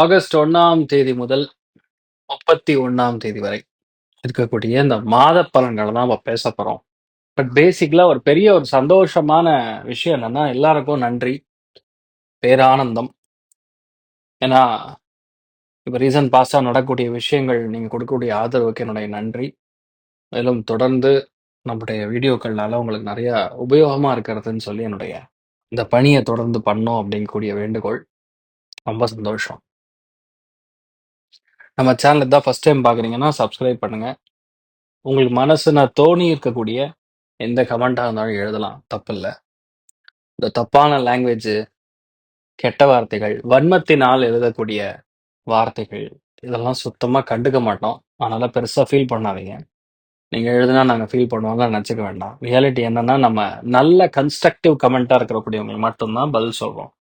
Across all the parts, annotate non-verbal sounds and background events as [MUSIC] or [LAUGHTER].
August ஒன்னாம் தேதி முதல் முப்பத்தி ஒன்னாம் தேதி வரை இருக்கக்கூடிய இந்த மாத பலன்களை தான் நம்ம பேச போறோம். பட் பேசிக்கலா ஒரு பெரிய ஒரு சந்தோஷமான விஷயம் என்னன்னா எல்லாருக்கும் நன்றி பேரானந்தம். ஏன்னா இப்போ ரீசன்ட் பாஸ்டாக நடக்கக்கூடிய விஷயங்கள் நீங்கள் கொடுக்கக்கூடிய ஆதரவுக்கு என்னுடைய நன்றி. மேலும் தொடர்ந்து நம்முடைய வீடியோக்கள்னால உங்களுக்கு நிறைய உபயோகமாக இருக்கிறதுன்னு சொல்லி என்னுடைய இந்த பணியை தொடர்ந்து பண்ணோம் அப்படிங்கக்கூடிய வேண்டுகோள். ரொம்ப சந்தோஷம். நம்ம சேனல் தான் ஃபர்ஸ்ட் டைம் பார்க்குறீங்கன்னா சப்ஸ்கிரைப் பண்ணுங்க. உங்களுக்கு மனசுன தோணி இருக்கக்கூடிய எந்த கமெண்ட்டாக இருந்தாலும் எழுதலாம். தப்பில்லை. இந்த தப்பான லாங்குவேஜ் கெட்ட வார்த்தைகள் வன்மத்தினால் எழுதக்கூடிய வார்த்தைகள் இதெல்லாம் சுத்தமாக கண்டுக்க மாட்டோம். அதனால பெருசாக ஃபீல் பண்ணாதீங்க. நீங்கள் எழுதுனா நாங்கள் ஃபீல் பண்ணுவோம்லாம் நினச்சிக்க வேண்டாம். ரியாலிட்டி என்னன்னா நம்ம நல்ல கன்ஸ்ட்ரக்டிவ் கமெண்ட்டாக இருக்கக்கூடியவங்களுக்கு மட்டும்தான் பதில் சொல்கிறோம்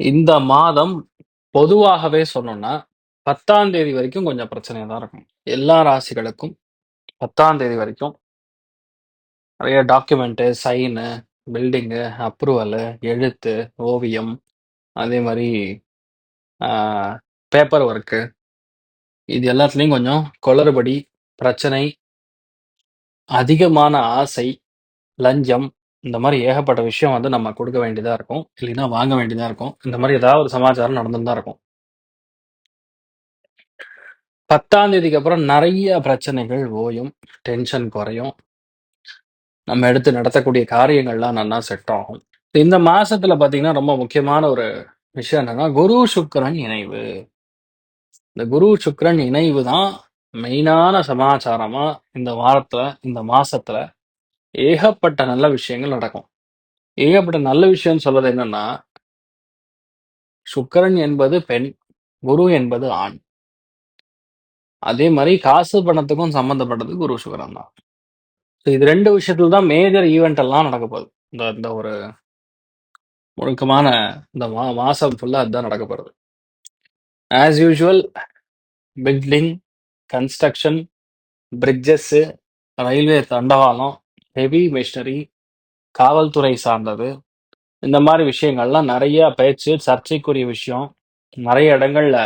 இந்த மாதம் பொதுவாகவே சொன்னோம்னா பத்தாம் தேதி வரைக்கும் கொஞ்சம் பிரச்சனையாக தான் இருக்கும். எல்லா ராசிகளுக்கும் பத்தாம் தேதி வரைக்கும் நிறைய டாக்குமெண்ட்டு சைனு பில்டிங்கு அப்ரூவலு எழுத்து ஓவியம் அதே மாதிரி பேப்பர் ஒர்க்கு இது எல்லாத்துலேயும் கொஞ்சம் குளறுபடி பிரச்சனை அதிகமான ஆசை லஞ்சம் இந்த மாதிரி ஏகப்பட்ட விஷயம் வந்து நம்ம கொடுக்க வேண்டியதா இருக்கும். இல்லைன்னா வாங்க வேண்டியதா இருக்கும். இந்த மாதிரி ஏதாவது ஒரு சமாச்சாரம் நடந்துதான் தான் இருக்கும். பத்தாம் தேதிக்கு அப்புறம் நிறைய பிரச்சனைகள் ஓயும் டென்ஷன் குறையும். நம்ம எடுத்து நடத்தக்கூடிய காரியங்கள்லாம் நல்லா செட் ஆகும். இந்த மாசத்துல பாத்தீங்கன்னா ரொம்ப முக்கியமான ஒரு விஷயம் என்னன்னா குரு சுக்கிரன் இணைவு. இந்த குரு சுக்கிரன் இணைவு தான் மெயினான சமாச்சாரமா இந்த வாரத்துல இந்த மாசத்துல ஏகப்பட்ட நல்ல விஷயங்கள் நடக்கும். ஏகப்பட்ட நல்ல விஷயம்னு சொல்றது என்னன்னா சுக்கிரன் என்பது பெண் குரு என்பது ஆண். அதே மாதிரி காசு பணத்துக்கும் சம்மந்தப்பட்டது குரு சுக்கிரன் தான். ஸோ இது ரெண்டு விஷயத்துல தான் மேஜர் ஈவெண்ட் எல்லாம் நடக்க போகுது. இந்த இந்த ஒரு முழுக்கமான இந்த மா மாசம் ஃபுல்லா அதுதான் நடக்க போறது. As usual building construction bridges railway தண்டவாளம் ஹெவி மிஷினரி காவல்துறை சார்ந்தது. இந்த மாதிரி விஷயங்கள்லாம் நிறைய பேச்சு சர்ச்சைக்குரிய விஷயம். நிறைய இடங்கள்ல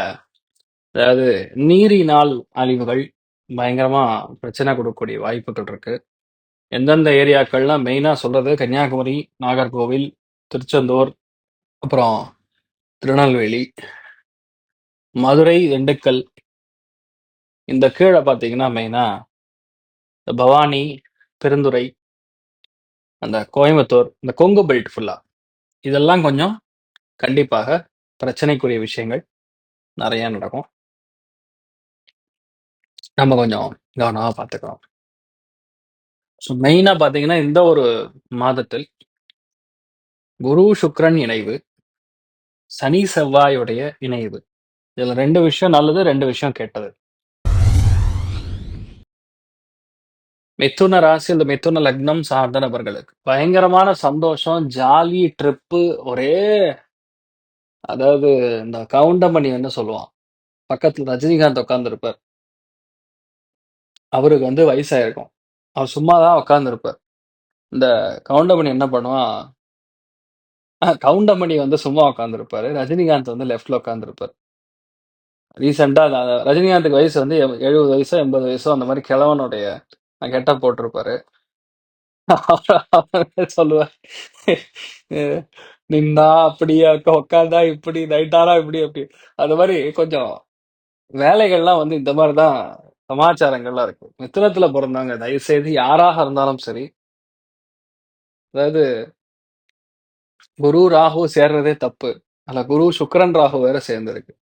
அதாவது நீரினால் அழிவுகள் பயங்கரமா பிரச்சனை கொடுக்கக்கூடிய வாய்ப்புகள் இருக்கு. எந்தெந்த ஏரியாக்கள்லாம் மெயினா சொல்றது கன்னியாகுமரி நாகர்கோவில் திருச்செந்தூர் அப்புறம் திருநெல்வேலி மதுரை திண்டுக்கல் இந்த கீழே பார்த்தீங்கன்னா மெயினா இந்த பவானி பெருந்துறை அந்த கோயம்புத்தூர் இந்த கொங்கு பெல்ட் ஃபுல்லா இதெல்லாம் கொஞ்சம் கண்டிப்பாக பிரச்சனைக்குரிய விஷயங்கள் நிறைய நடக்கும். நம்ம கொஞ்சம் கவனமாக பார்த்துக்கிறோம் ஸோ மெயினாக பார்த்தீங்கன்னா இந்த ஒரு மாதத்தில் குரு சுக்ரன் இணைவு சனி செவ்வாயுடைய இணைவு. இதுல ரெண்டு விஷயம் நல்லது ரெண்டு விஷயம் கெட்டது. மிதுன ராசி இந்த மிதுன லக்னம் சார்ந்த நபர்களுக்கு பயங்கரமான சந்தோஷம் ஜாலி ட்ரிப்பு ஒரே அதாவது இந்த கவுண்டமணி என்ன சொல்லுவான்? பக்கத்துல ரஜினிகாந்த் உட்காந்துருப்பார் அவருக்கு வந்து வயசாயிருக்கும். அவர் சும்மா தான் உட்காந்துருப்பார் இந்த கவுண்டமணி என்ன பண்ணுவான்? கவுண்டமணி வந்து சும்மா உட்காந்துருப்பாரு ரஜினிகாந்த் வந்து லெஃப்ட்ல உட்காந்துருப்பார் ரீசெண்டா ரஜினிகாந்துக்கு வயசு வந்து எழுபது வயசோ எண்பது வயசோ அந்த மாதிரி கிழவனுடைய கெட்டப் போட்டிருப்பாரு. அவர் சொல்லுவார். அஹ், நின்னா அப்படியா உட்காந்தா இப்படி நைட்டாரா இப்படி அப்படி. அந்த மாதிரி கொஞ்சம் வேலைகள்லாம் வந்து இந்த மாதிரி தான் சமாச்சாரங்கள்லாம் இருக்கு. மித்திரத்துல பிறந்தவங்க தயவு செய்து யாராக இருந்தாலும் சரி. அதாவது குரு ராகு சேர்றதே தப்பு. அல்ல குரு சுக்கிரன் ராகு வேற சேர்ந்திருக்கு.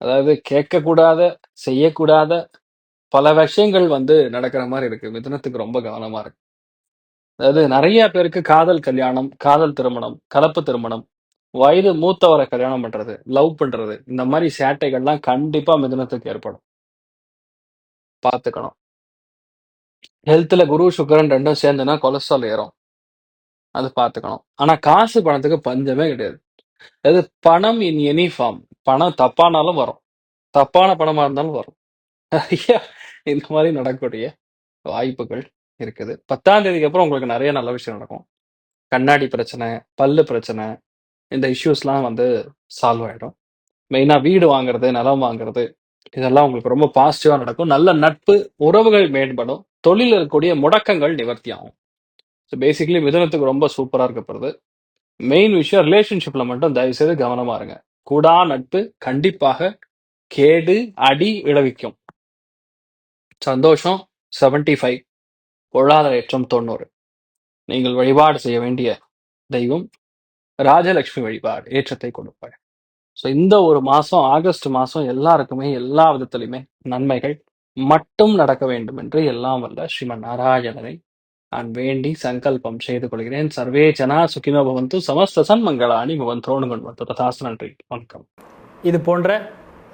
அதாவது கேட்கக்கூடாத செய்யக்கூடாத பல விஷயங்கள் வந்து நடக்கிற மாதிரி இருக்கு. மிதுனத்துக்கு ரொம்ப கவனமா இருக்கு. அதாவது நிறைய பேருக்கு காதல் கல்யாணம் காதல் திருமணம் கலப்பு திருமணம் வயது மூத்தவரை கல்யாணம் பண்றது லவ் பண்றது இந்த மாதிரி சேட்டைகள்லாம் கண்டிப்பா மிதுனத்துக்கு ஏற்படும். பார்த்துக்கணும். ஹெல்த்ல குரு சுக்கரன் ரெண்டும் சேர்ந்துன்னா கொலஸ்ட்ரால் ஏறும். அது பார்த்துக்கணும். ஆனா காசு பணத்துக்கு பஞ்சமே கிடையாது. அதாவது பணம் இன் எனி ஃபார்ம் பணம் தப்பானாலும் வரும். தப்பான பணமா இருந்தாலும் வரும். [LAUGHS] இந்த மாதிரி நடக்கக்கூடிய வாய்ப்புகள் இருக்குது. பத்தாம் தேதிக்கு அப்புறம் உங்களுக்கு நிறைய நல்ல விஷயம் நடக்கும். கண்ணாடி பிரச்சனை பல்லு பிரச்சனை இந்த இஷ்யூஸ்லாம் வந்து சால்வ் ஆகிடும் மெயினா வீடு வாங்குறது நிலம் வாங்குறது இதெல்லாம் உங்களுக்கு ரொம்ப பாசிட்டிவா நடக்கும். நல்ல நட்பு உறவுகள் மேம்படும். தொழில் இருக்கக்கூடிய முடக்கங்கள் நிவர்த்தி ஆகும். ஸோ பேசிக்கலி மிதனத்துக்கு ரொம்ப சூப்பரா இருக்கப்படுது. மெயின் விஷயம் ரிலேஷன்ஷிப்ல மட்டும் தயவு செய்து கவனமா இருங்க. கூடா நட்பு கண்டிப்பாக கேடு அடி விளைவிக்கும். சந்தோஷம் 75 ஃபைவ் பொருளாதார ஏற்றம் தொண்ணூறு. நீங்கள் வழிபாடு செய்ய வேண்டிய தெய்வம் ராஜலட்சுமி வழிபாடு ஏற்றத்தை கொடுப்பார். ஸோ இந்த ஒரு மாசம் ஆகஸ்ட் மாதம் எல்லாருக்குமே எல்லா விதத்திலையுமே நன்மைகள் மட்டும் நடக்க வேண்டும் என்று எல்லாம் வல்ல ஸ்ரீமன் நாராயணனை நான் வேண்டி சங்கல்பம் செய்து கொள்கிறேன். சர்வே ஜனா சுகினோ பவந்து சமஸ்த சன்மங்களாணி பவந்தோனு கொண்டு ததாசு நன்றி வணக்கம். இது போன்ற